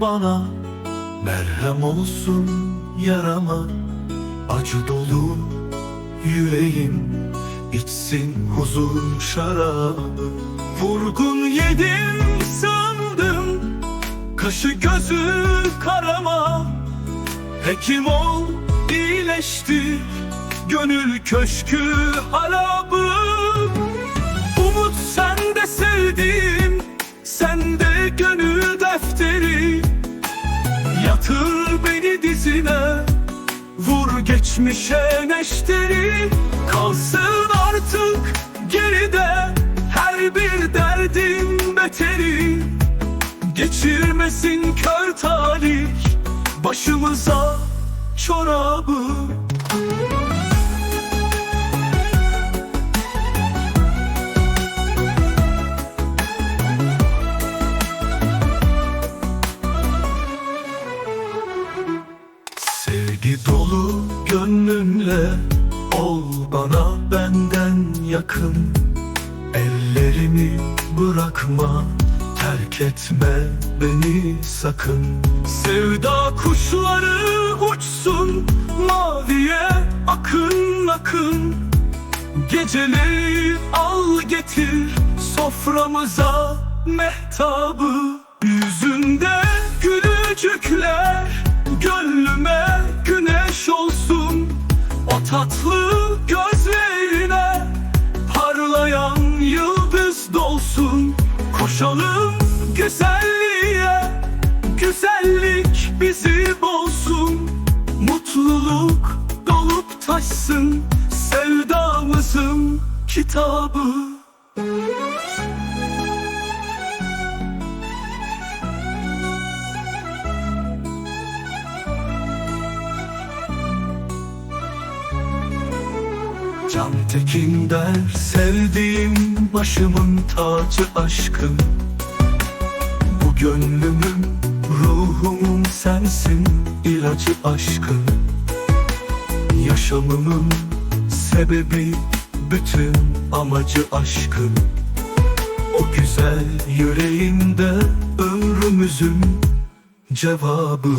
bana Merhem olsun yarama. Acı dolu yüreğim içsin huzur şarabı. Vurgun yedim sandım Kaşı gözü karama. Hekim ol iyileştir Gönül köşkü harabı gönül defteri. Yatır beni dizine Vur geçmişe neşteri. Kalsın artık geride Her bir derdin beteri. Geçirmesin kör talih Başımıza çorabı gönlünle Ol bana benden yakın. Ellerimi bırakma Terk etme beni sakın. Sevda kuşları uçsun Maviye akın akın. Geceleri al getir Soframıza mehtabı. Yüzünde tatlı gözlerine Parlayan yıldız dolsun. Koşalım güzelliğe Güzellik bizi bolsun Mutluluk dolup taşsın Sevdamızın kitabı Can Tekin der sevdiğim başımın tacı aşkın. Bu gönlümün ruhumun sensin ilacı aşkın. Yaşamımın sebebi bütün amacı aşkın. O güzel yüreğinde ömrümüzün cevabı